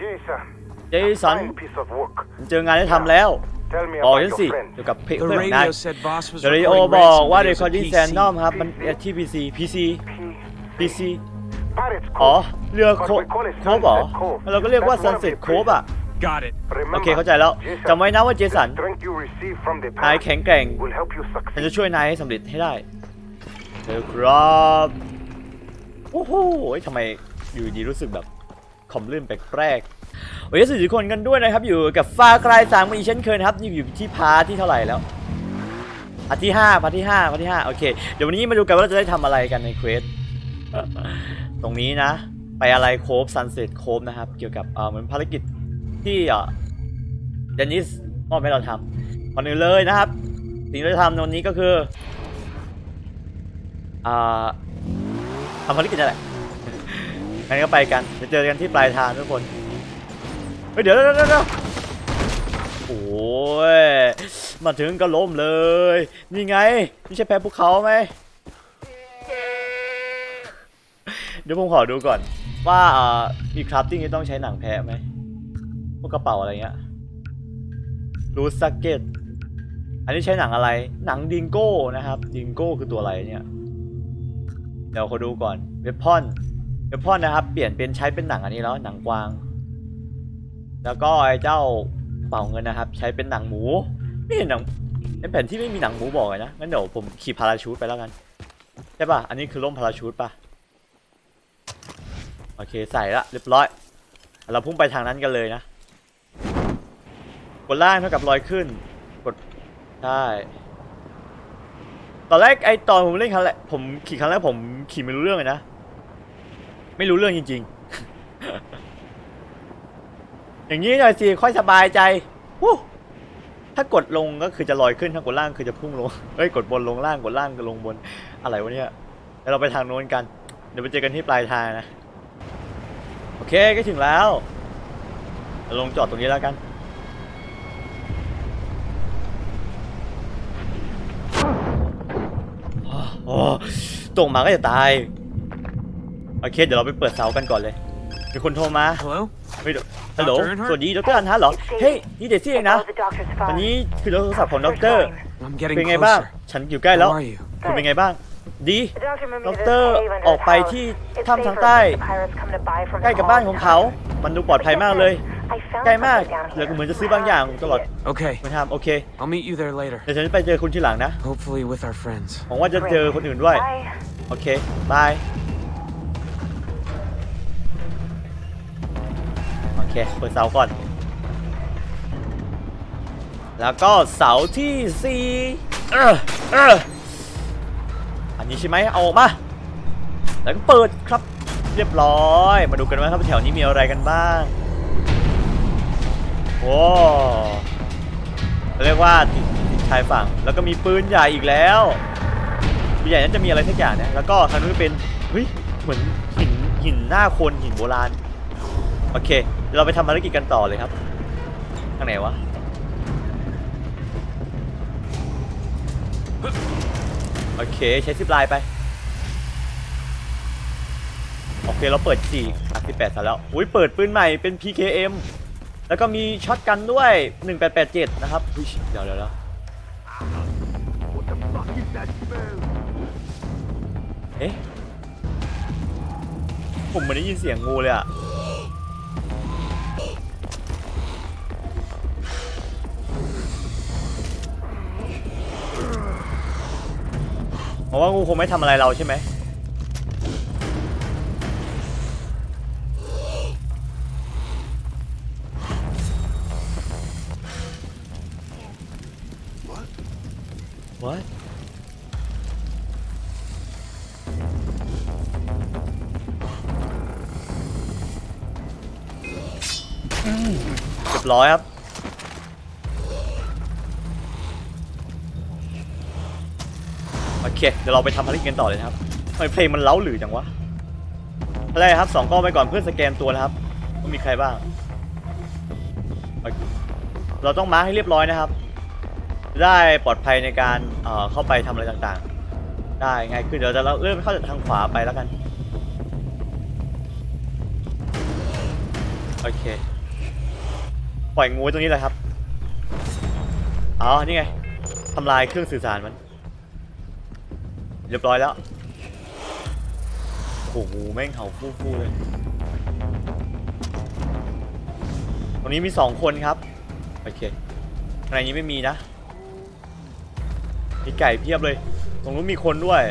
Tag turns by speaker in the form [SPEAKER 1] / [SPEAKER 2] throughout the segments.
[SPEAKER 1] Jason,
[SPEAKER 2] เจสัน
[SPEAKER 1] fine piece of work.
[SPEAKER 2] เจองานที่ทำแล้ว
[SPEAKER 1] Tell me
[SPEAKER 2] บอก
[SPEAKER 1] about
[SPEAKER 2] ฉัน
[SPEAKER 1] your
[SPEAKER 2] สิ
[SPEAKER 1] friend.
[SPEAKER 2] เกี่ยวกับเพื่
[SPEAKER 3] The
[SPEAKER 2] อนของนาย
[SPEAKER 3] radio said Boss was
[SPEAKER 2] เดริโอ
[SPEAKER 3] recording
[SPEAKER 2] บอก
[SPEAKER 3] ransom
[SPEAKER 2] ว่า
[SPEAKER 3] videos
[SPEAKER 2] เร
[SPEAKER 3] of
[SPEAKER 2] คคอร์ดิ้ง
[SPEAKER 3] PC.
[SPEAKER 2] แซนนอมครับ มันที่ PC PC PC
[SPEAKER 1] Pirates
[SPEAKER 2] อ๋อ
[SPEAKER 1] Cove.
[SPEAKER 2] เรือโค
[SPEAKER 1] But we call it
[SPEAKER 2] โคบเหรอ
[SPEAKER 1] Sunset Cove.
[SPEAKER 2] เราก็เรียกว่า
[SPEAKER 1] That's one of
[SPEAKER 2] Sunset
[SPEAKER 1] the
[SPEAKER 2] Cove อะ
[SPEAKER 3] Got it.
[SPEAKER 2] โอ
[SPEAKER 1] Remember,
[SPEAKER 2] เคเข้าใจแล้ว
[SPEAKER 1] Jason,
[SPEAKER 2] จำไว้นะว่าเจสัน
[SPEAKER 1] the strength you receive from the
[SPEAKER 2] นาย
[SPEAKER 1] past
[SPEAKER 2] แข็งแกร่ง
[SPEAKER 1] will help you
[SPEAKER 2] ฉันจะ
[SPEAKER 1] succeed.
[SPEAKER 2] ช่วยนายให้สำเร็จให้ได้เจอครับ โอ้โหทำไมอยู่ดีรู้สึกแบบ ขมลื่นแปลกๆโอ้ยสวัสดีทุกคนกันด้วยนะครับ อยู่กับฟ้าคลายสามอีเช่นเคยนะครับ นี่อยู่ที่พาร์ทที่เท่าไหร่แล้วพาที่ห้าพาร์ทที่ห้าพาร์ทที่ห้าโอเค เดี๋ยววันนี้มาดูกันว่าเราจะได้ทำอะไรกันในเควส ตรงนี้นะ ไปอะไรโคฟซันเซ็ตโคฟนะครับ เกี่ยวกับเออเหมือนภารกิจที่เออเดนิสมอบให้เราทำก่อนอื่นเลยนะครับ สิ่งที่เราจะทำในวันนี้ก็คืออ่าทำภารกิจนั่นแหละ งั้นก็ไปกันจะเจอกันที่ปลายทางทุกคนเฮ้ยเดี๋ยวเดี๋ยวเดี๋ยวโอ้ยมาถึงก็ล้มเลย นี่ไงนี่ใช่แพ้ภูเขาไหมเดี๋ยวผมขอดูก่อน ว่ามีคราฟติ้งที่ต้องใช้หนังแพะไหมพวกกระเป๋าอะไรเงี้ยรูสเก็ตอันนี้ใช้หนังอะไร หนังดิงโก้นะครับ ดิงโก้คือตัวอะไรเนี่ย เดี๋ยวขาดูก่อน เวพอน เดี๋ยวพ่อนะครับ เปลี่ยนเป็นใช้เป็นหนังอันนี้แล้วหนังกวาง แล้วก็ไอ้เจ้าเป่าเงินนะครับ ใช้เป็นหนังหมูไม่เห็นหนังในแผ่นที่ไม่มีหนังหมูบอกเลยนะงั้นเดี๋ยวผมขี่พาราชูตไปแล้วกันใช่ป่ะอันนี้คือร่มพาราชูตป่ะโอเคใส่ละเรียบร้อย เราพุ่งไปทางนั้นกันเลยนะกดล่างเท่ากับลอยขึ้นกดใช่ตอนแรกไอตอนผมเล่นครั้งแรกผมขี่ครั้งแรกผมขี่ไม่รู้เรื่องเลยนะ ไม่รู้เรื่องจริง ๆ อย่างนี้หน่อยสิค่อยสบายใจวู้ถ้ากดลงก็คือจะลอยขึ้นถ้ากดล่างคือจะพุ่งลงเอ้ยกดบนลงล่างกดล่างก็ลงบน อะไรวะเนี่ยเดี๋ยวเราไปทางโน้นกัน เดี๋ยวไปเจอกันที่ปลายทางนะ โอเคก็ถึงแล้วเราลงจอดตรงนี้แล้วกันโอ้ตกมาก็จะตาย โอเคเดี๋ยวเราไปเปิดเสากันก่อนเลย มีคนโทรมา
[SPEAKER 3] Hello?
[SPEAKER 2] ไม่ดูฮัลโหล
[SPEAKER 3] Dr. Earnhardt?
[SPEAKER 2] สวัสดีดรอันฮัทเหรอ เฮ้ยนี่เดซี่เองนะวันนี้คือโทรศัพท์ของด็อกเตอร์
[SPEAKER 3] I'm getting
[SPEAKER 2] เป็นไงบ้าง
[SPEAKER 3] closer.
[SPEAKER 2] ฉันอยู่ใกล้แล้ว
[SPEAKER 3] How are you?
[SPEAKER 2] คุณเป็นไงบ้าง ดี
[SPEAKER 4] ดรออกไปที่ถ้ำทางใต้
[SPEAKER 2] ใกล้กับบ้านของเขา มันดูปลอดภัยมากเลยใกล้มากเหลือเหมือนจะซื้อบางอย่างตลอด
[SPEAKER 3] Okay,
[SPEAKER 2] มาทำโอเค
[SPEAKER 3] I'll meet you there later.
[SPEAKER 2] เดี๋ยวฉันจะไปเจอคุณทีหลังนะ
[SPEAKER 3] Hopefully with our friends.
[SPEAKER 2] หวังว่าจะเจอคนอื่นด้วย โอเค บาย เคเปิดเสาก่อน แล้วก็เสาที่สี่เออเอออันนี้ใช่ไหมเอาออกมา แล้วก็เปิดครับเรียบร้อย มาดูกันว่าครับแถวนี้มีอะไรกันบ้างโอ้เรียกว่าติดชายฝั่ง แล้วก็มีปืนใหญ่อีกแล้วปืนใหญ่นั้นจะมีอะไรสักอย่างนะแล้วก็ทางนู้นเป็นเฮ้ยเหมือนหินหินหน้าคนหินโบราณ โอเค เดี๋ยวเราไปทำภารกิจกันต่อเลยครับทางไหนวะโอเคใช้ซิปไลน์ไป โอเคเราเปิด4อะ18ซะแล้ว อุ้ยเปิดปืนใหม่เป็น PKM แล้วก็มีช็อตกันด้วย 1887 นะครับอุ๊ยเดี๋ยวเดี๋ยวเดี๋ยวเอ๊ะผมไม่ได้ยินเสียงงูเลยอะ เพราะว่างูคงไม่ทำอะไรเราใช่ไหม What? เรียบร้อยครับ โอ เค เดี๋ยวเราไปทำภารกิจกันต่อเลยนะครับทำไมเพลงมันเล้าหรือจังวะอะไรครับสองกล้องไปก่อนเพื่อสแกนตัวนะครับว่ามีใครบ้าง เราต้องมาร์คให้เรียบร้อยนะครับ ได้ปลอดภัยในการเอ่อเข้าไปทำอะไรต่างๆ ได้ง่ายขึ้นเดี๋ยวจะเริ่มเข้าจากทางขวาไปแล้วกัน โอเค ปล่อยงูตรงนี้เลยครับ อ๋อ นี่ไงทำลายเครื่องสื่อสารมัน เรียบร้อยแล้ว โอ้โหงูแม่งเห่าฟู่ๆเลยตรงนี้มีสองคนครับ โอเคข้างในนี้ไม่มีนะมีไก่เพียบเลย ตรงนู้นมีคนด้วย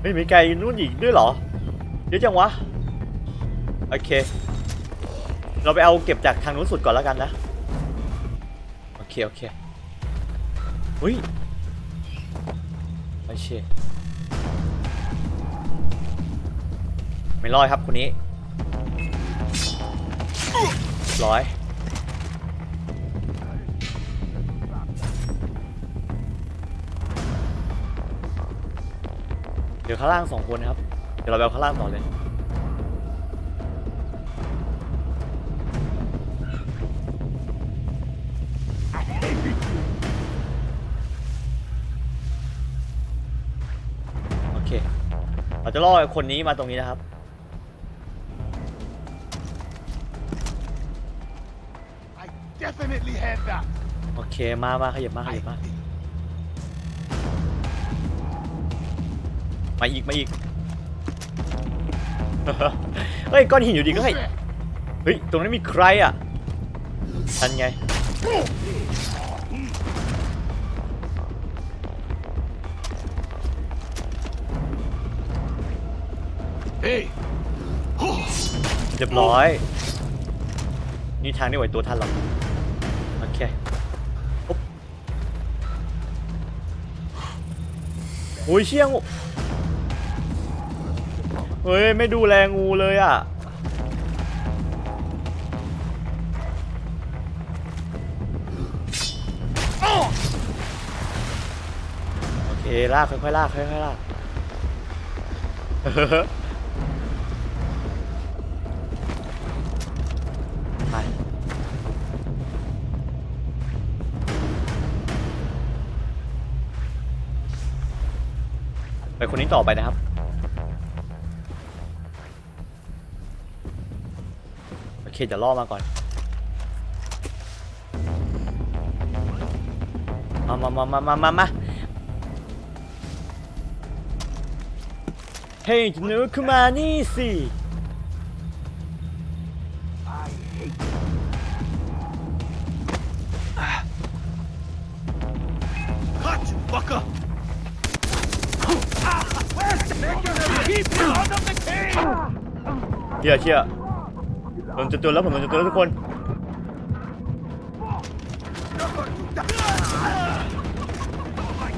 [SPEAKER 2] เฮ้ยมีไก่นู่นอีกด้วยเหรอ เยอะจังวะ โอเค เราไปเอาเก็บจากทางนู้นสุดก่อนแล้วกันนะ โอเค โอเคเฮ้ยโอเคไม่รอดครับคนนี้ร้อยเดี๋ยวข้างล่างสองคนนะครับ เดี๋ยวเราไปเอาข้างล่างต่อเลย จะล่อไอ้คนนี้มาตรงนี้นะครับ
[SPEAKER 1] I definitely had that.
[SPEAKER 2] โอเคมามาขยับมาขยับมามาอีกมาอีก เฮ้ยก้อนหินอยู่ดีก็เฮ้ย เฮ้ย ตรงนั้นมีใครอะทันไง
[SPEAKER 1] Hey,
[SPEAKER 2] รียบร้อย นี่ทางได้ไหวตัวทันหรอกโอเคปุ๊บโอ้ยเชี่ยงเฮ้ย ไม่ดูแลงูเลยอะโอเคลากค่อยๆลากค่อยๆลาก ไปคนนี้ต่อไปนะครับ โอเคจะล่อมาก่อน มามามามามามามาเฮ้ยหนูขึ้นมานี่สิ ชื่อเชื่อผมจะตัวแล้วผมโดนจะตัวแล้วทุกคน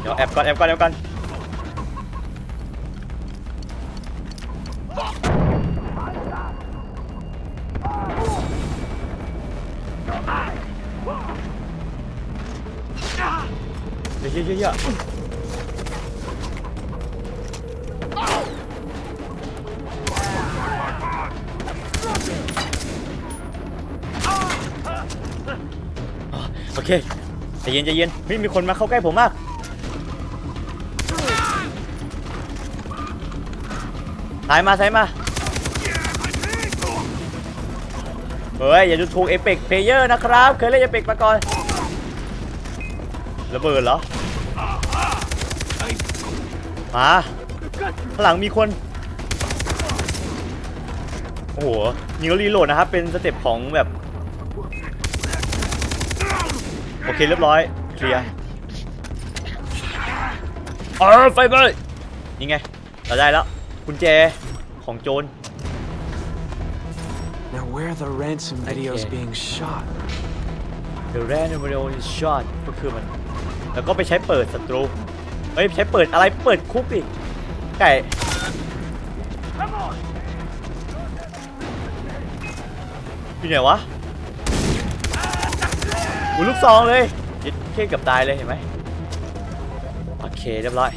[SPEAKER 2] เดี๋ยวแอบก่อนแอบก่อนแอบก่อนเยอะเยอะเยอะ เยอะอะโอเคใจเย็นใจเย็นเฮ้ยมีคนมาเข้าใกล้ผมมาก สายมาสายมา เฮ้ย อย่าดูถูกเอเปกเพลเยอร์นะครับ เคยเล่นเอเปกมาก่อนระเบิดเหรอ มาข้างหลังมีคน โอ้โหยิงแล้วรีโหลดนะครับ เป็นสเต็ปของแบบ โอ เคเรียบร้อย เคลียร์เออไฟไปเลยนี่ไง เราได้แล้วกุญแจของโจร
[SPEAKER 3] Now where are the ransom videos
[SPEAKER 2] Okay.
[SPEAKER 3] being shot?
[SPEAKER 2] The random video is shot ก็คือมัน แล้วก็ไปใช้เปิดศัตรูเฮ้ยใช้เปิดอะไรเปิดคุกดิไก่อยู่ไหนวะ อูลูกซองเลยยิดเคเกับตายเลยเห็นไหมโอเคเรียบร้อย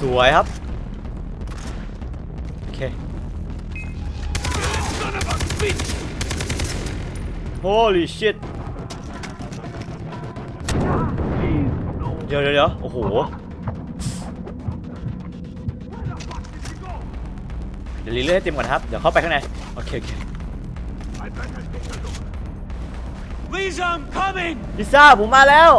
[SPEAKER 2] สวยครับ โอเค holy shit เดี๋ยวเดี๋ยวโอ้โห ดี๋ยวรีเลื่อยให้เต็มก่อนครับ เดี๋ยวเข้าไปข้างใน โอเคโอเค
[SPEAKER 3] Lisa, I'm coming!
[SPEAKER 2] ลิซ่าผมมาแล้ว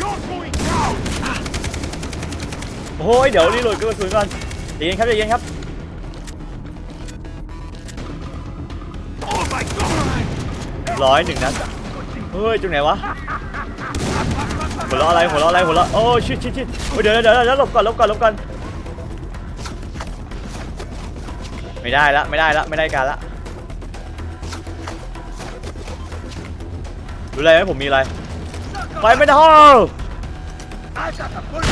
[SPEAKER 1] You're going down!
[SPEAKER 2] โอ้ยเดี๋ยวรีโหลดกระสุนก่อนใจเย็นครับใจเย็นครับ
[SPEAKER 1] Oh my god!
[SPEAKER 2] ร้อยหนึ่งนัดเฮ้ยจุดไหนวะหัวเราะอะไรหัวเราะอะไรหัวเราะโอ้ชิดชิดชิดโอ้ยเดี๋ยวเดี๋ยวเดี๋ยวหลบก่อนหลบก่อนหลบก่อนไม่ได้ละไม่ได้ละไม่ได้การละรู้อะไรไหมผมมีอะไรไฟไม่ได้
[SPEAKER 1] I got the bullet!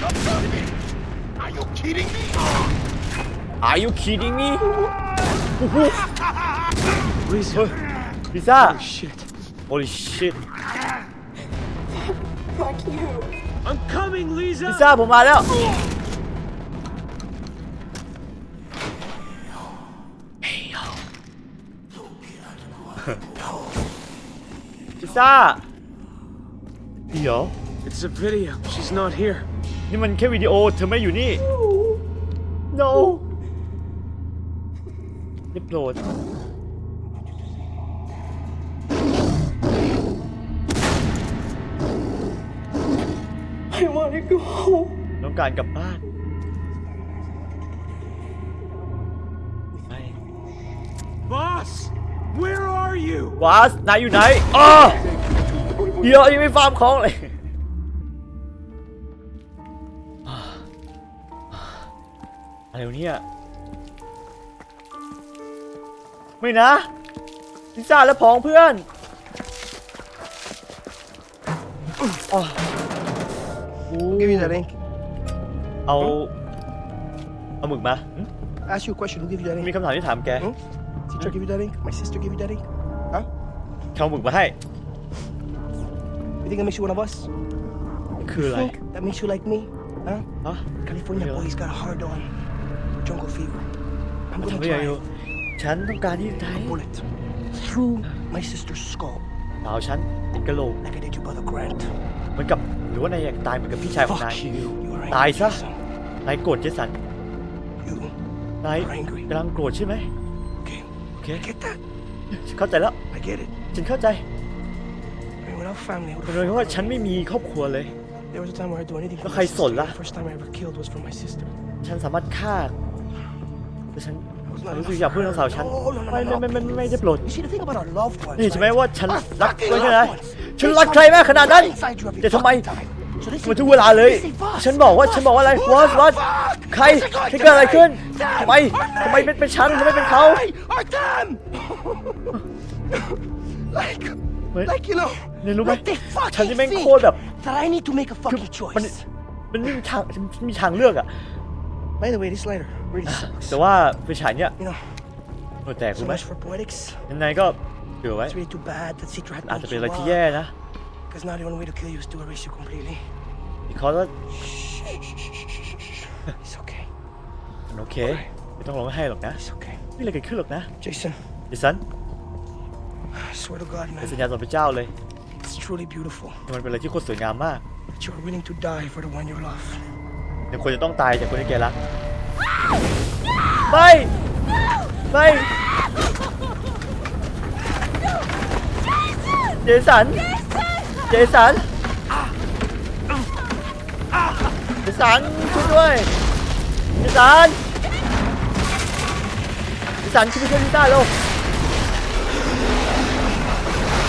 [SPEAKER 1] Don't tell me! Are you kidding me?
[SPEAKER 2] Are you kidding me โอ้โห
[SPEAKER 3] Lisa,
[SPEAKER 2] ลิซ่า
[SPEAKER 3] shit.
[SPEAKER 2] holy shit
[SPEAKER 3] I'm coming,
[SPEAKER 2] ลิ
[SPEAKER 3] Lisa!
[SPEAKER 2] ซ่าผมมาแล้ว ลิซ่า เดี๋ยว
[SPEAKER 3] It's a video. She's not here.
[SPEAKER 2] นี่มันแค่วิดีโอ เธอไม่อยู่นี่ no ได้โปรด
[SPEAKER 4] want to go home.
[SPEAKER 2] ต้องการกลับบ้านไม่
[SPEAKER 3] Boss! Where are you?
[SPEAKER 2] วาสนายอยู่ไหนอ้อเดี๋ยวยังไม่ฟาร์มของเลยอะไรวะเนี่ยไม่นะลิซ่าและผองเพื่อนอ้อ โอ้
[SPEAKER 5] Give you that ink.
[SPEAKER 2] เอา เอาหมึกมา
[SPEAKER 5] Ask you a question. Who gave you that
[SPEAKER 2] มี
[SPEAKER 5] ink?
[SPEAKER 2] คำถามที่ถามแก
[SPEAKER 5] Hmm? Teacher give you that ink? My sister give you that ink? Huh?
[SPEAKER 2] เขาเอาหมึกมาให้
[SPEAKER 5] You think that makes you one of us?
[SPEAKER 2] คืออะไร
[SPEAKER 5] Think that makes you like me? Huh?
[SPEAKER 2] ฮะ
[SPEAKER 5] California
[SPEAKER 2] Yeah.
[SPEAKER 5] boys got a hard on. Jungle fever. I'm
[SPEAKER 2] ทำ
[SPEAKER 5] gonna
[SPEAKER 2] ไม่ได้อยู่
[SPEAKER 5] drive
[SPEAKER 2] ฉันต้องการที่จะไทย
[SPEAKER 5] a bullet through my sister's skull
[SPEAKER 2] สาวฉันติดกระโหลก
[SPEAKER 5] like I did your brother Grant.
[SPEAKER 2] เหมือนกับหรือว่านายอยากตายเหมือนกับพี่ชายของนาย
[SPEAKER 5] Fuck you. You are
[SPEAKER 2] Die,
[SPEAKER 5] angry,
[SPEAKER 2] sir.
[SPEAKER 5] Jason.
[SPEAKER 2] นายโกรธเจสัน
[SPEAKER 5] You.
[SPEAKER 2] นาย
[SPEAKER 5] You're angry.
[SPEAKER 2] กำลังโกรธใช่ไหม
[SPEAKER 5] Okay.
[SPEAKER 2] โอเค
[SPEAKER 5] I get that.
[SPEAKER 2] ฉันเข้าใจแล้ว
[SPEAKER 5] I get it.
[SPEAKER 2] ฉันเข้าใจ
[SPEAKER 5] I mean, without family, who
[SPEAKER 2] เป็
[SPEAKER 5] the
[SPEAKER 2] นเพราะว่าฉันไม่มีครอบครัวเลย
[SPEAKER 5] There was a time where I'd do anything for
[SPEAKER 2] Lo
[SPEAKER 5] my
[SPEAKER 2] kay
[SPEAKER 5] sister.
[SPEAKER 2] Sol, ah.
[SPEAKER 5] The first time I ever killed was for my sister.
[SPEAKER 2] ฉันสามารถฆ่าแต่ฉัน
[SPEAKER 5] I was
[SPEAKER 2] ฉั
[SPEAKER 5] not
[SPEAKER 2] นรู้
[SPEAKER 5] enough
[SPEAKER 2] สึกอยากเพื่อนของสาวฉัน
[SPEAKER 5] No, no, no,
[SPEAKER 2] ไม่
[SPEAKER 5] no,
[SPEAKER 2] ไม่ไม่
[SPEAKER 5] no,
[SPEAKER 2] ไม่ไม่
[SPEAKER 5] please.
[SPEAKER 2] ได้โปรด
[SPEAKER 5] You see, the thing about our loved ones,
[SPEAKER 2] นี่ใช่ไหม
[SPEAKER 5] right?
[SPEAKER 2] ว่าฉัน
[SPEAKER 5] Our
[SPEAKER 2] รัก
[SPEAKER 5] fucking
[SPEAKER 2] ไว้แค่ไหน
[SPEAKER 5] loved ones.
[SPEAKER 2] ฉัน
[SPEAKER 5] They
[SPEAKER 2] รักใครมากขนาดนั้น
[SPEAKER 5] inside you every
[SPEAKER 2] แต่ทำไม
[SPEAKER 5] fucking time. So they say
[SPEAKER 2] มันทุกเวลาเลย
[SPEAKER 5] they say boss.
[SPEAKER 2] ฉันบอกว่าฉันบอกว่าอะไร
[SPEAKER 5] Boss,
[SPEAKER 2] วอสวอส
[SPEAKER 5] fuck.
[SPEAKER 2] ใคร
[SPEAKER 5] What's it going
[SPEAKER 2] ใครเกิดอะไรขึ้น
[SPEAKER 5] Them.
[SPEAKER 2] ทำไม
[SPEAKER 5] Or
[SPEAKER 2] ทำไม
[SPEAKER 5] me.
[SPEAKER 2] เป็นเป็นฉันทำไมเป็นเขา
[SPEAKER 5] They Or them. like,
[SPEAKER 2] Wait.
[SPEAKER 5] like you know,
[SPEAKER 2] เนี่ยรู้ไหม
[SPEAKER 5] like they
[SPEAKER 2] ฉัน
[SPEAKER 5] fucking
[SPEAKER 2] ที่แม่ง
[SPEAKER 5] think
[SPEAKER 2] โคตรแบบ
[SPEAKER 5] that I need to make a
[SPEAKER 2] คือ
[SPEAKER 5] fucking
[SPEAKER 2] มัน
[SPEAKER 5] choice.
[SPEAKER 2] มันไม่มีทางมีทางเลือกอะ
[SPEAKER 5] By the way, this lighter really sucks.
[SPEAKER 2] แต่ว่าไฟฉายเนี่ย
[SPEAKER 5] You know,
[SPEAKER 2] โอ้แตก
[SPEAKER 5] so
[SPEAKER 2] รู้ไหม
[SPEAKER 5] much for poetics.
[SPEAKER 2] ยังไงก็ เผื่อไว้
[SPEAKER 5] It's really too bad that Citra had
[SPEAKER 2] อาจจะ
[SPEAKER 5] done
[SPEAKER 2] เป็น
[SPEAKER 5] so
[SPEAKER 2] อะไรที่
[SPEAKER 5] well.
[SPEAKER 2] แย่นะ
[SPEAKER 5] Because now the only way to kill you is to erase you completely.
[SPEAKER 2] เพราะว่า
[SPEAKER 5] It's okay.
[SPEAKER 2] มันโอเค ไม่ต้องร้องไห้หรอกนะ
[SPEAKER 5] It's okay.
[SPEAKER 2] ไม่มีอะไรเกิดขึ้นหรอกนะ
[SPEAKER 5] Jason,
[SPEAKER 2] ดิสัน
[SPEAKER 5] I swear to God,
[SPEAKER 2] เป็น
[SPEAKER 5] man,
[SPEAKER 2] สัญญาต่อพระเจ้าเลย
[SPEAKER 5] it's truly beautiful
[SPEAKER 2] มันเป็นอะไรที่โคตรสวยงามมาก
[SPEAKER 5] that you're willing to die for the one you love.
[SPEAKER 2] เดี๋ยวคนจะต้องตายจากคนที่แกรัก ไม่ ไม่ เจสัน เจสัน เจสันช่วยด้วย เจสัน เจสันช่วยไปช่วยลิซ่าเร็ว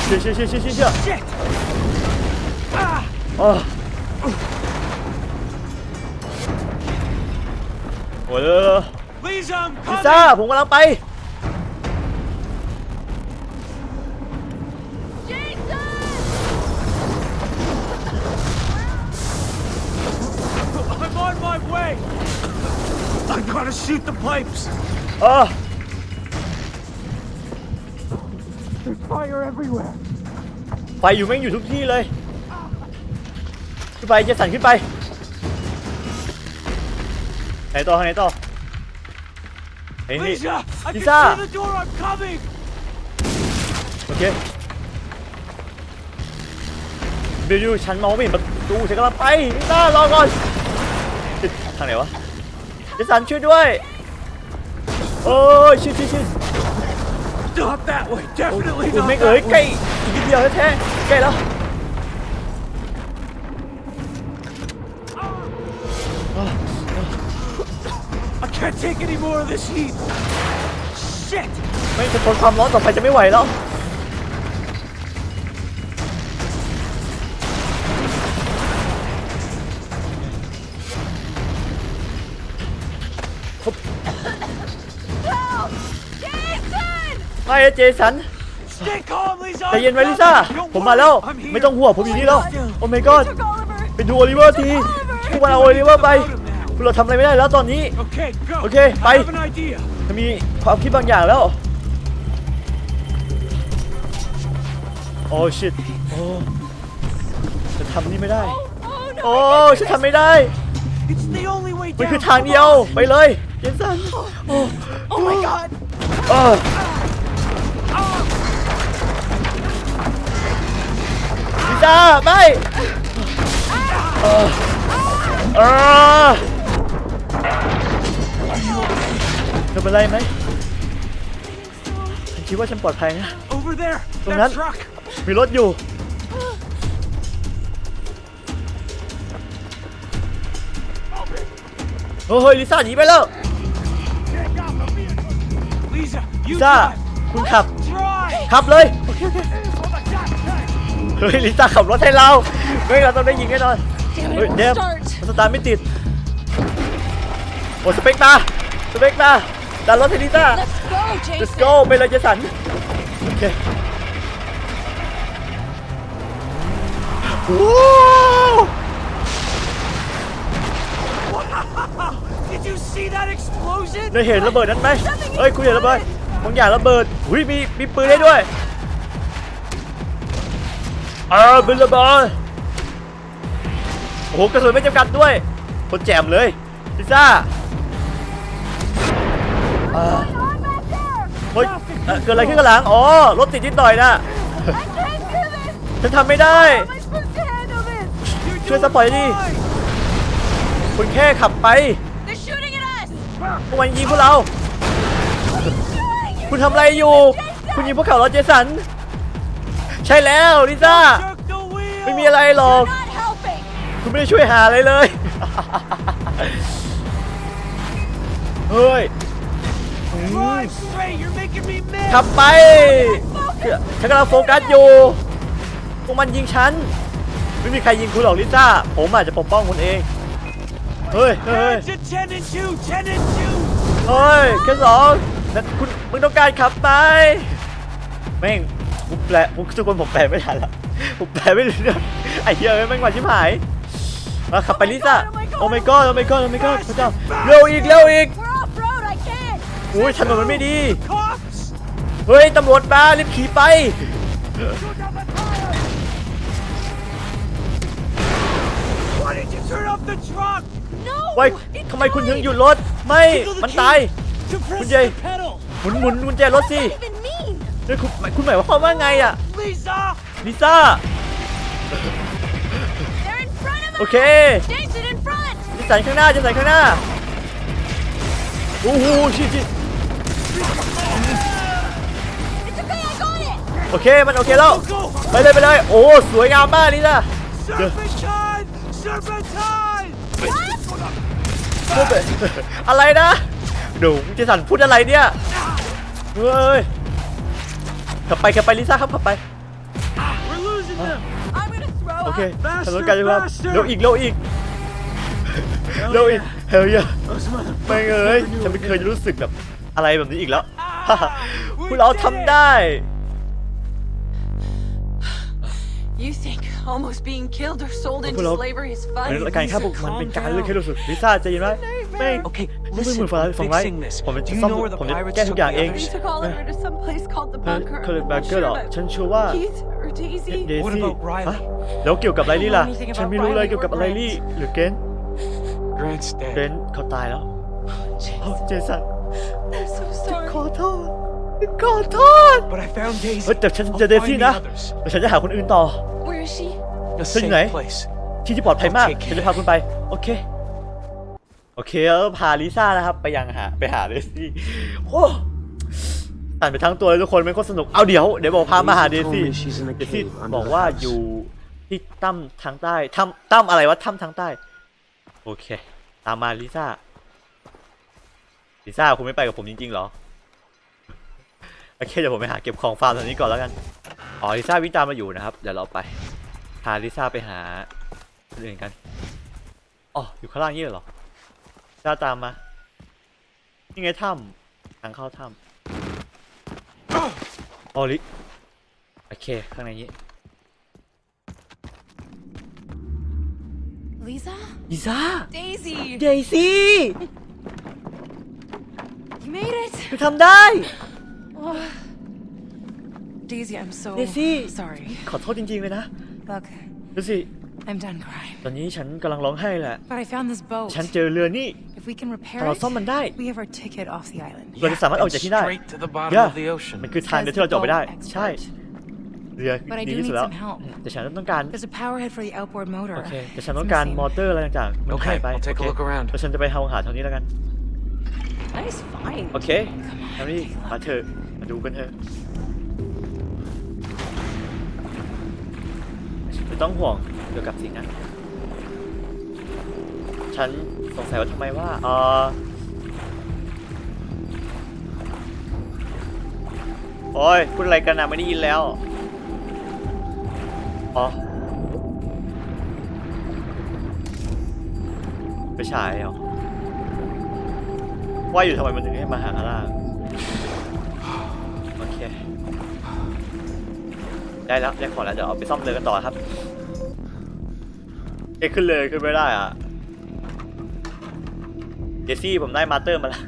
[SPEAKER 2] เชื่อเชื่อเชื่อเชื่อเชื่อเชื่อ
[SPEAKER 5] Shit!
[SPEAKER 2] โอ้โอ้ยเร็ว
[SPEAKER 3] Lisa, I'm
[SPEAKER 2] ลิซ่า
[SPEAKER 3] coming!
[SPEAKER 2] ผมกำลังไป
[SPEAKER 3] shoot the pipes!
[SPEAKER 2] เออ
[SPEAKER 3] Fire everywhere!
[SPEAKER 2] ไฟอยู่แม่งอยู่ทุกที่เลย ขึ้นไปเจสันขึ้นไป ไหนต่อไหนต่อเฮ้ยนี่
[SPEAKER 3] Lisa, I can
[SPEAKER 2] Lisa.
[SPEAKER 3] see the door. I'm coming.
[SPEAKER 2] โอเคบิวยูฉันมองไม่เห็นประตูฉันกำลังไปลิซ่ารอก่อนทางไหนวะ เจสันช่วยด้วย โอ้ยชิดชิดชิด
[SPEAKER 3] Not that way.
[SPEAKER 2] โอ้ย
[SPEAKER 3] Definitely
[SPEAKER 2] คุณ
[SPEAKER 3] not
[SPEAKER 2] ไม่เอ๋ย
[SPEAKER 3] that
[SPEAKER 2] ใกล้
[SPEAKER 3] way.
[SPEAKER 2] อีกนิดเดียวแท้ๆใกล้แล้ว
[SPEAKER 3] I can't take any more of this heat. Shit.
[SPEAKER 2] ไม่จะทนความร้อนต่อไปจะไม่ไหวแล้ว เจสัน
[SPEAKER 3] Stay calm, Lisa.
[SPEAKER 2] ใจเย็นไว้ลิซ่า
[SPEAKER 3] Don't
[SPEAKER 2] ผมมาแล้ว
[SPEAKER 3] worry, I'm here.
[SPEAKER 2] ไม่ต้องห่วงผมอยู่นี่แล้ว โอ้ my god
[SPEAKER 4] Took Oliver.
[SPEAKER 2] ไปดูโอลิเวอร์ทีพวกมันเอาโอลิเวอร์ไปพวกเราทำอะไรไม่ได้แล้วตอนนี้
[SPEAKER 3] Okay, go.
[SPEAKER 2] Okay,
[SPEAKER 3] I
[SPEAKER 2] bye.
[SPEAKER 3] have an idea.
[SPEAKER 2] จะมีความคิดบางอย่างแล้ว โอ้ชิตโอ้ฉันทำนี่ไม่ได้
[SPEAKER 4] Oh, oh no.
[SPEAKER 2] โอ้ฉันทำไม่ได้
[SPEAKER 3] It's the only way
[SPEAKER 2] มัน
[SPEAKER 3] down.
[SPEAKER 2] คือทางเดียว ไปเลยเจสัน โอ้
[SPEAKER 4] Oh my god.
[SPEAKER 2] เออ ลิซ่าไม่เออเออเธอเป็นไรไหมฉันคิดว่าฉันปลอดภัยนะ
[SPEAKER 3] Over there.
[SPEAKER 2] Don't
[SPEAKER 3] That
[SPEAKER 2] have-
[SPEAKER 3] truck.
[SPEAKER 2] มีรถอยู่ โอ้ยลิซ่าหนีไปแล้ว
[SPEAKER 3] Lisa, you
[SPEAKER 2] ลิซ่า
[SPEAKER 3] drive.
[SPEAKER 2] คุณขับ
[SPEAKER 3] Drive.
[SPEAKER 2] ขับเลยเฮ้ยลิซ่าขับรถให้เราเฮ้ยเราต้องได้ยิงแน่นอน
[SPEAKER 4] Damn
[SPEAKER 2] เฮ้ย
[SPEAKER 4] it.
[SPEAKER 2] เด
[SPEAKER 4] It
[SPEAKER 2] ฟ
[SPEAKER 4] won't start.
[SPEAKER 2] มันสตาร์ทไม่ติดโอ้สเปกตาสเปกตาดันรถให้ลิซ่า
[SPEAKER 4] Let's go, Jason.
[SPEAKER 2] let's go ไปเลยเจสันโอเคว้าว
[SPEAKER 3] Did you see that explosion?
[SPEAKER 2] ได้เห็นระเบิดนั้นไหมเอ้ยคุณเห็นระเบิดบางอย่างระเบิดอุ้ยมีมีปืนได้ด้วย เออเป็นระเบิดโอ้โหกระสุนไม่จำกัดด้วยคนแจมเลยลิซ่าเอ่อเฮ้ยเอ่อเกิดอะไรขึ้นกันหลังอ๋อรถติดนิดหน่อยนะ
[SPEAKER 4] I can't do this.
[SPEAKER 2] ฉันทำไม่ได้
[SPEAKER 4] How am I supposed to handle this?
[SPEAKER 3] You're
[SPEAKER 2] ช่วย
[SPEAKER 3] doing
[SPEAKER 2] สปอยดิ
[SPEAKER 3] fine.
[SPEAKER 2] คุณแค่ขับไป
[SPEAKER 4] They're shooting at us.
[SPEAKER 2] พวกมันยิงพวกเราคุณทำอะไรอยู่ คุณยิงพวกเขาเหรอเจสัน ใช่แล้วลิซ่า
[SPEAKER 3] Jerk the wheel.
[SPEAKER 2] ไม่มีอะไรหรอก
[SPEAKER 4] You're not helping.
[SPEAKER 2] คุณไม่ได้ช่วยหาอะไรเลย เฮ้ย
[SPEAKER 3] Drive straight. You're making me miss.
[SPEAKER 2] ขับไป ฉันกำลังโฟกัสอยู่ พวกมันยิงฉัน ไม่มีใครยิงคุณหรอกลิซ่า ผมอาจจะปกป้องคุณเอง เฮ้ย เฮ้ย
[SPEAKER 3] Heads at 10 and 2. 10 and 2.
[SPEAKER 2] เฮ้ยแค่สองแต่คุณมึงต้องการขับไป แม่ง ผมแปลผมทุกคนผมแปลไม่ทันละผมแปลไม่รู้เรื่องไอ้เหี้ยแม่งมาชิบหายมาขับไปลิซ่าโอ้ my god โอ้ my god โอ้ my god พระเจ้าเร็วอีกเร็วอีก
[SPEAKER 4] We're off road. I can't.
[SPEAKER 2] อุ้ยถนนมันไม่ดี
[SPEAKER 3] Cops.
[SPEAKER 2] เฮ้ยตำรวจมารีบขี่ไป
[SPEAKER 3] Why did you turn off the truck?
[SPEAKER 4] No.
[SPEAKER 2] ไว้
[SPEAKER 4] it's
[SPEAKER 2] ทำไมคุณถึง
[SPEAKER 4] fine.
[SPEAKER 2] หยุดรถ ไม่
[SPEAKER 3] Tickle the
[SPEAKER 2] มัน
[SPEAKER 3] key
[SPEAKER 2] ตาย
[SPEAKER 3] To press
[SPEAKER 2] คุณ Jay.
[SPEAKER 3] the pedal.
[SPEAKER 2] หมุนหมุนกุญแจรถสิ เฮ้ยคุณคุณหมายความว่าไงอะ
[SPEAKER 3] Lisa.
[SPEAKER 2] ลิซ่า
[SPEAKER 4] They're in front of us.
[SPEAKER 2] โอเค
[SPEAKER 4] Jason in front.
[SPEAKER 2] จะใส่ข้างหน้าจะใส่ข้างหน้า โอ้โหชิชิ
[SPEAKER 4] It's okay. I got it.
[SPEAKER 2] โอเคมันโอเคแล้ว
[SPEAKER 3] Go.
[SPEAKER 2] ไปเลยไปเลย โอ้สวยงามมากลิซ่า
[SPEAKER 3] Serpentine. Serpentine.
[SPEAKER 2] อะไรนะหนูเจสันพูดอะไรเนี่ย เฮ้ย ขับไปขับไปลิซ่าครับขับไป
[SPEAKER 3] We're losing them.
[SPEAKER 4] I'm gonna throw
[SPEAKER 2] โอเค
[SPEAKER 4] up.
[SPEAKER 2] ถนนการจราจร
[SPEAKER 3] faster
[SPEAKER 2] เร็วอีกเร็วอีกเร็วอีกเฮ้ย
[SPEAKER 3] Those mother.
[SPEAKER 2] ไม่เอ้ยฉันไม่เคยรู้สึกแบบอะไรแบบนี้อีกแล้วพวกเราทำได้
[SPEAKER 4] You think almost being killed or sold into
[SPEAKER 2] Well,
[SPEAKER 4] slavery is
[SPEAKER 2] อัน
[SPEAKER 4] fun?
[SPEAKER 2] นี้การฆ่าพวกมันเป็นการเลือกแค่รู้สึกลิซ่าใจเย็นไว้ไม่
[SPEAKER 3] Okay,
[SPEAKER 2] ไม่
[SPEAKER 3] listen,
[SPEAKER 2] เหมือนฝันร้าย
[SPEAKER 3] I'm
[SPEAKER 2] ฝันร้าย
[SPEAKER 3] fixing this.
[SPEAKER 2] ผมจะ
[SPEAKER 3] Do you
[SPEAKER 2] ซ่อม
[SPEAKER 3] know where the
[SPEAKER 2] ผมจะ
[SPEAKER 3] pirates
[SPEAKER 2] แก้ทุก
[SPEAKER 3] took
[SPEAKER 2] อย่าง
[SPEAKER 3] the
[SPEAKER 2] เอง
[SPEAKER 3] others?
[SPEAKER 4] We took Oliver to some place called the
[SPEAKER 2] เออ
[SPEAKER 4] bunker.
[SPEAKER 2] เคย
[SPEAKER 4] I'm
[SPEAKER 2] แบ
[SPEAKER 4] not
[SPEAKER 2] เกอร์
[SPEAKER 4] sure
[SPEAKER 2] เหรอ
[SPEAKER 4] about
[SPEAKER 2] ฉันเชื่อว่า
[SPEAKER 4] Keith or Daisy.
[SPEAKER 2] เด
[SPEAKER 3] What
[SPEAKER 2] ซี่
[SPEAKER 3] about Riley?
[SPEAKER 2] ฮะแล้วเกี่ยวกับไรลี่ล่ะ
[SPEAKER 4] I don't know anything
[SPEAKER 2] ฉัน
[SPEAKER 4] about
[SPEAKER 2] ไม่รู้เลย
[SPEAKER 4] Riley
[SPEAKER 2] เกี่ยวกับ
[SPEAKER 4] or
[SPEAKER 2] อะไรลี่
[SPEAKER 4] Grant.
[SPEAKER 2] หรือเกน
[SPEAKER 3] Grant's
[SPEAKER 2] เก
[SPEAKER 3] dead.
[SPEAKER 2] นเขาตายแล้วเจสัน
[SPEAKER 4] I'm so sorry.
[SPEAKER 2] ขอโทษ ขอโทษ
[SPEAKER 3] But I found Daisy.
[SPEAKER 2] เฮ้ยแต่ฉัน
[SPEAKER 3] I'll
[SPEAKER 2] เจอเด
[SPEAKER 3] find
[SPEAKER 2] ซี่
[SPEAKER 3] the
[SPEAKER 2] นะ
[SPEAKER 3] others.
[SPEAKER 2] แต่ฉันจะหาคนอื่นต่อ
[SPEAKER 4] Where is she?
[SPEAKER 3] A
[SPEAKER 2] Sing
[SPEAKER 3] safe
[SPEAKER 2] này.
[SPEAKER 3] place.
[SPEAKER 2] ที่ที่ปลอดภัยมาก
[SPEAKER 3] I'll take
[SPEAKER 2] ฉันจะพาคุณไป โอเค โอเคแล้วพาลิซ่านะครับ ไปยังหาไปหาเดซี่โอ้อ่านไปทั้งตัวเลยทุกคนไม่โคตรสนุก เอาเดี๋ยว เดี๋ยวบอกพามาหาเดซี่
[SPEAKER 6] Lisa told me she's in a
[SPEAKER 2] เดซี่
[SPEAKER 6] cave under
[SPEAKER 2] บอก
[SPEAKER 6] the
[SPEAKER 2] ว่า
[SPEAKER 6] house.
[SPEAKER 2] อยู่ที่ถ้ำทางใต้ถ้ำถ้ำอะไรวะถ้ำทางใต้ โอเค ตามมาลิซ่า ลิซ่าคุณไม่ไปกับผมจริงๆเหรอ โอเคเดี๋ยวผมไปหาเก็บของฟาร์มตอนนี้ก่อนแล้วกัน อ๋อลิซ่าวิ่งตามมาอยู่นะครับ เดี๋ยวเราไปพาลิซ่าไปหาคนอื่นกัน อ๋ออยู่ข้างล่างนี่เหรอลิซ่าตามมา นี่ไงถ้ำทางเข้าถ้ำอ๋อลิโอเคข้างในนี้
[SPEAKER 4] Lisa?
[SPEAKER 2] ลิซ่า
[SPEAKER 4] Daisy!
[SPEAKER 2] เดซี่
[SPEAKER 4] You made it!
[SPEAKER 2] คุณทำได้
[SPEAKER 4] Oh. Daisy, I'm so
[SPEAKER 2] Daisy.
[SPEAKER 4] sorry.
[SPEAKER 2] ขอโทษจริงๆเลยนะ
[SPEAKER 4] Look,
[SPEAKER 2] ดูสิ
[SPEAKER 4] I'm done crying.
[SPEAKER 2] ตอนนี้ฉันกำลังร้องไห้แหละ
[SPEAKER 4] But I found this boat.
[SPEAKER 2] ฉันเจอเรือนี่
[SPEAKER 4] If we can repair
[SPEAKER 2] เรา
[SPEAKER 4] it,
[SPEAKER 2] ซ่อมมันได้
[SPEAKER 4] we have our ticket off the island.
[SPEAKER 2] เราจะสามารถออกจากที่ได้
[SPEAKER 3] Straight to the bottom
[SPEAKER 2] ย่า
[SPEAKER 3] of the ocean.
[SPEAKER 2] มันคือทางเดียวที่เราจะออกไปได้ ใช่ เรือ
[SPEAKER 4] But I
[SPEAKER 2] ดี
[SPEAKER 4] do
[SPEAKER 2] ที่สุด
[SPEAKER 4] need
[SPEAKER 2] แล้ว
[SPEAKER 4] some help.
[SPEAKER 2] แต่ฉันต้องการ
[SPEAKER 4] There's a power head for the outboard motor.
[SPEAKER 2] โอเค แต่ฉัน
[SPEAKER 4] It's
[SPEAKER 2] ต้องการ
[SPEAKER 4] missing.
[SPEAKER 2] มอเตอร์อะไรต่างๆมันหาย
[SPEAKER 3] Okay,
[SPEAKER 2] ไป
[SPEAKER 3] I'll take a
[SPEAKER 2] โอเค
[SPEAKER 3] look around.
[SPEAKER 2] แล้วฉันจะไปหาหาทางนี้แล้วกัน
[SPEAKER 4] Nice find.
[SPEAKER 2] โอเคทางนี้มาเถอะมาดูกันเถอะไม่ต้องห่วงเกี่ยวกับสิ่งนั้น ฉันสงสัยว่าทำไมว่าเออโอ้ยพูดอะไรกันนะไม่ได้ยินแล้ว อ๋อ ไปฉายเหรอ ว่าอยู่ทำไมมันถึงให้มาหาข้างล่างโอเค ได้แล้วได้ของแล้วเดี๋ยวเอาไปซ่อมเรือกันต่อครับเอ้ยขึ้นเลยขึ้นไม่ได้อะเดซี่ผมได้มาสเตอร์มาแล้ว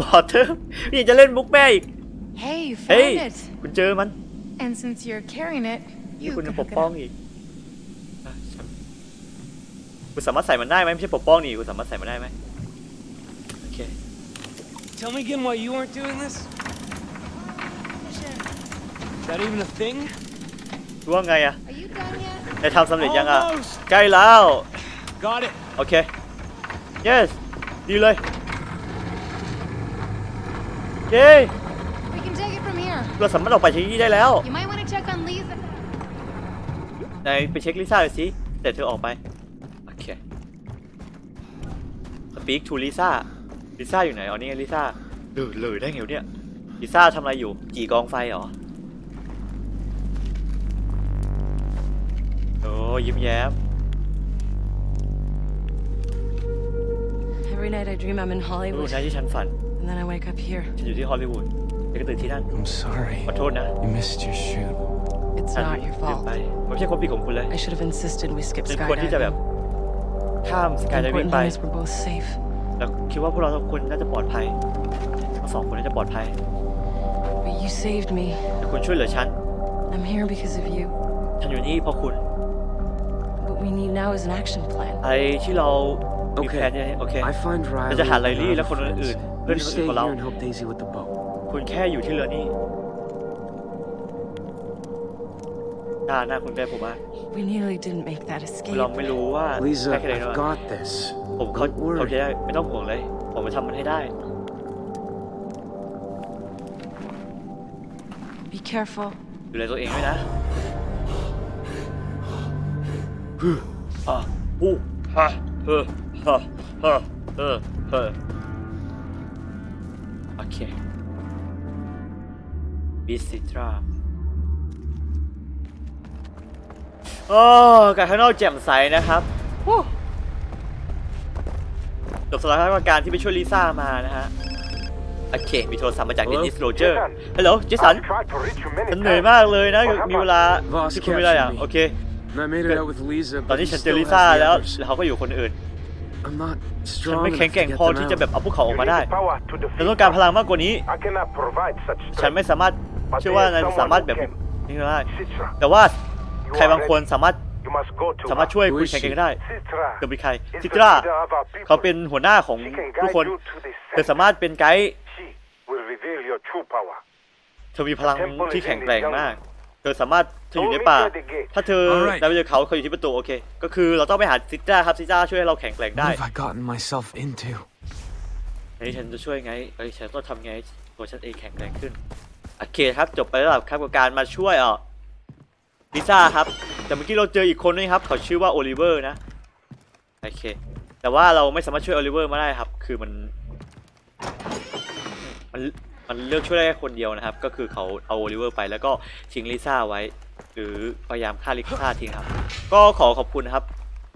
[SPEAKER 2] มอเตอร์นี่จะเล่นมุกแม่อีก
[SPEAKER 4] Hey, you
[SPEAKER 2] เฮ้ย
[SPEAKER 4] found it.
[SPEAKER 2] คุณเจอมัน
[SPEAKER 4] And since you're carrying it,
[SPEAKER 2] นี่
[SPEAKER 4] you
[SPEAKER 2] คุณ
[SPEAKER 4] can
[SPEAKER 2] จะป
[SPEAKER 4] hook
[SPEAKER 2] ก
[SPEAKER 4] it
[SPEAKER 2] ป้อง
[SPEAKER 4] up.
[SPEAKER 2] อีกอะฉันคุณสามารถใส่มันได้ไหมไม่ใช่ปกป้องนี่คุณสามารถใส่มันได้ไหมโอเค
[SPEAKER 3] Tell me again why you aren't doing this? Is that even a thing?
[SPEAKER 2] รู้ว่าไงอะ
[SPEAKER 4] Are you done yet?
[SPEAKER 2] ได้ทำสำเร็จยังอะ
[SPEAKER 3] Almost.
[SPEAKER 2] ใกล้แล้ว
[SPEAKER 3] Got it.
[SPEAKER 2] โอเค yes ดีเลยเย้
[SPEAKER 4] We can take it from here.
[SPEAKER 2] เราสามารถออกไปที่นี่ได้แล้ว
[SPEAKER 4] You might want to check on Lisa.
[SPEAKER 2] ไหนไปเช็คลิซ่าหน่อยสิแต่เธอออกไป โอเค speak to ลิซ่า ลิซ่าอยู่ไหนอ๋อนี่ไงลิซ่าเลยเลยได้ไงวะเนี่ยลิซ่าทำอะไรอยู่จีกองไฟเหรอโอ้ยิ้มแย้ม
[SPEAKER 4] Every night I dream I'm in
[SPEAKER 2] รู้
[SPEAKER 4] Hollywood,
[SPEAKER 2] นะที่ฉันฝัน
[SPEAKER 4] and then I wake up here.
[SPEAKER 2] ฉันอยู่ที่ฮอลลีวูดแล้วก็ตื่นที่นั่น
[SPEAKER 3] I'm sorry.
[SPEAKER 2] ขอโทษนะ
[SPEAKER 3] You missed your shoot.
[SPEAKER 4] It's
[SPEAKER 2] ฉัน
[SPEAKER 4] not your
[SPEAKER 2] ลืม
[SPEAKER 4] fault.
[SPEAKER 2] ไปมันไม่ใช่ความผิดของคุณเลย
[SPEAKER 4] I should have insisted we skip
[SPEAKER 2] ฉันควรที่จะแบบ
[SPEAKER 4] skydiving.
[SPEAKER 2] ข้ามสกาย
[SPEAKER 4] The
[SPEAKER 2] ไดวิ่ง
[SPEAKER 4] important
[SPEAKER 2] ไป
[SPEAKER 4] thing is we're both safe.
[SPEAKER 2] แล้วคิดว่าพวกเราทุกคนน่าจะปลอดภัยทั้งสองคนน่าจะปลอดภัย
[SPEAKER 4] But you saved me.
[SPEAKER 2] แต่คุณช่วยเหลือฉัน
[SPEAKER 4] I'm here because of you.
[SPEAKER 2] ฉันอยู่นี่เพราะคุณ
[SPEAKER 4] What we need now is an action plan.
[SPEAKER 2] อะไรที่เรามีแผ
[SPEAKER 6] Okay.
[SPEAKER 2] นเนี่ยโอเค
[SPEAKER 6] I find Riley
[SPEAKER 2] เราจะหาไล
[SPEAKER 6] and
[SPEAKER 2] ลี่
[SPEAKER 6] our
[SPEAKER 2] และคนอื่น
[SPEAKER 6] friends.
[SPEAKER 2] ๆเพื่อน
[SPEAKER 6] You
[SPEAKER 2] คน
[SPEAKER 6] stay
[SPEAKER 2] อื่นของเรา
[SPEAKER 6] here and help Daisy with the boat.
[SPEAKER 2] คุณแค่อยู่ที่เรือนี่หน้าหน้าคุณแม่ผมว่า
[SPEAKER 4] We nearly didn't make that
[SPEAKER 2] เรา
[SPEAKER 4] escape.
[SPEAKER 2] ไม่รู้ว่า
[SPEAKER 6] Lisa,
[SPEAKER 2] แค่ไหนนะ
[SPEAKER 6] I've got this.
[SPEAKER 2] ผมเขา
[SPEAKER 6] Don't worry.
[SPEAKER 2] เขาจะได้ไม่ต้องห่วงเลย ผมจะทำมันให้ได้
[SPEAKER 4] Be careful.
[SPEAKER 2] ดูแลตัวเองด้วยนะฮึอะอู้ฮะเฮ้อฮะเฮ้อเฮ้อเฮ้อโอเคบิสิตราโอ้อากาศข้างนอกแจ่มใสนะครับวู้ จบสถานการณ์ที่ไปช่วยลิซ่ามานะฮะ โอเค มีโทรศัพท์มาจากเดนิสโรเจอร์ ฮัลโหลเจสัน
[SPEAKER 1] tried to reach you many
[SPEAKER 2] ฉันเหนื่อยมากเลยนะ มีเวลา
[SPEAKER 6] Voss
[SPEAKER 2] ที่คุณไม่ได้อะ
[SPEAKER 6] captured me.
[SPEAKER 2] โอเค
[SPEAKER 6] And I made it out with Lisa,
[SPEAKER 2] ตอน
[SPEAKER 6] but
[SPEAKER 2] นี้
[SPEAKER 6] he
[SPEAKER 2] ฉันเจอ
[SPEAKER 6] still
[SPEAKER 2] ลิ
[SPEAKER 6] has
[SPEAKER 2] ซ่า
[SPEAKER 6] the
[SPEAKER 2] แล้ว
[SPEAKER 6] others.
[SPEAKER 2] แล้วเขาก็อยู่คนอื่น
[SPEAKER 6] I'm not
[SPEAKER 2] ฉัน
[SPEAKER 6] strong
[SPEAKER 2] ไม่
[SPEAKER 6] enough
[SPEAKER 2] แข็ง
[SPEAKER 6] to
[SPEAKER 2] แกร่ง
[SPEAKER 6] get
[SPEAKER 2] พอ
[SPEAKER 6] them
[SPEAKER 2] ที่จะแบบ
[SPEAKER 6] out.
[SPEAKER 2] เอาพวกเขาออกมาได้
[SPEAKER 1] power to
[SPEAKER 2] ฉัน
[SPEAKER 1] defeat
[SPEAKER 2] ต้องการพลังมากกว่านี้
[SPEAKER 1] I cannot provide such
[SPEAKER 2] ฉัน
[SPEAKER 1] strength.
[SPEAKER 2] ไม่สามารถเชื่อว่านายสามารถแบบนี้ได้
[SPEAKER 1] Citra,
[SPEAKER 2] แต่ว่าใครบางคนสามารถ
[SPEAKER 1] must go to
[SPEAKER 2] สามารถช่วย
[SPEAKER 6] Who
[SPEAKER 2] คุณ
[SPEAKER 6] is
[SPEAKER 2] แข่ง
[SPEAKER 6] she?
[SPEAKER 2] กันได้
[SPEAKER 1] Citra
[SPEAKER 2] จะเป็นใคร
[SPEAKER 1] is
[SPEAKER 2] ซิ
[SPEAKER 1] the
[SPEAKER 2] ตรา
[SPEAKER 1] leader of our people.
[SPEAKER 2] เขาเป็นหัวหน้าของ
[SPEAKER 1] She can
[SPEAKER 2] ทุก
[SPEAKER 1] guide
[SPEAKER 2] คน
[SPEAKER 1] you to the
[SPEAKER 2] เธอสามารถเป็นไกด์
[SPEAKER 1] She will reveal your true power.
[SPEAKER 2] เธอมีพลังที่แข็งแกร่งมาก เธอสามารถเธออยู่ในป่า ถ้าเธอ
[SPEAKER 3] Alright.
[SPEAKER 2] ได้ไปเจอเขาเขาอยู่ที่ประตูโอเค ก็คือเราต้องไปหาซิตราครับซิตราช่วยให้เราแข็งแกร่งได้
[SPEAKER 6] What have I gotten myself into?
[SPEAKER 2] เฮ้ยฉันจะช่วยไงเอ้ยฉันต้องทำไงให้ตัวฉันเองแข็งแรงขึ้นโอเคครับจบไปแล้วครับกับการมาช่วยเอ่อ ลิซ่าครับ แต่เมื่อกี้เราเจออีกคนนึงครับ เขาชื่อว่าโอลิเวอร์นะ โอเค แต่ว่าเราไม่สามารถช่วยโอลิเวอร์มาได้ครับ คือมัน มัน มันเลือกช่วยได้แค่คนเดียวนะครับ ก็คือเขาเอาโอลิเวอร์ไปแล้วก็ทิ้งลิซ่าไว้ หรือพยายามฆ่าลิซ่าทิ้งครับ ก็ขอขอบคุณครับ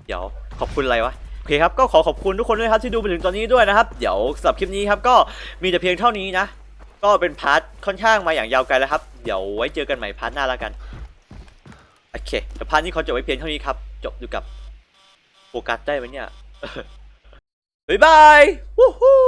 [SPEAKER 2] เดี๋ยวขอบคุณอะไรวะโอเคครับ ก็ขอขอบคุณทุกคนด้วยครับที่ดูมาถึงตอนนี้ด้วยนะครับ เดี๋ยวสำหรับคลิปนี้ครับ ก็มีแต่เพียงเท่านี้นะ ก็เป็นพาร์ทค่อนข้างมาอย่างยาวไกลแล้วครับ เดี๋ยวไว้เจอกันใหม่พาร์ทหน้าแล้วกัน โอเคเดี๋ยวพาร์ทนี้เขาจบไว้เพียงเท่านี้ครับ จบอยู่กับโฟกัสได้ไหมเนี่ย บ๊ายบาย วู้ฮู้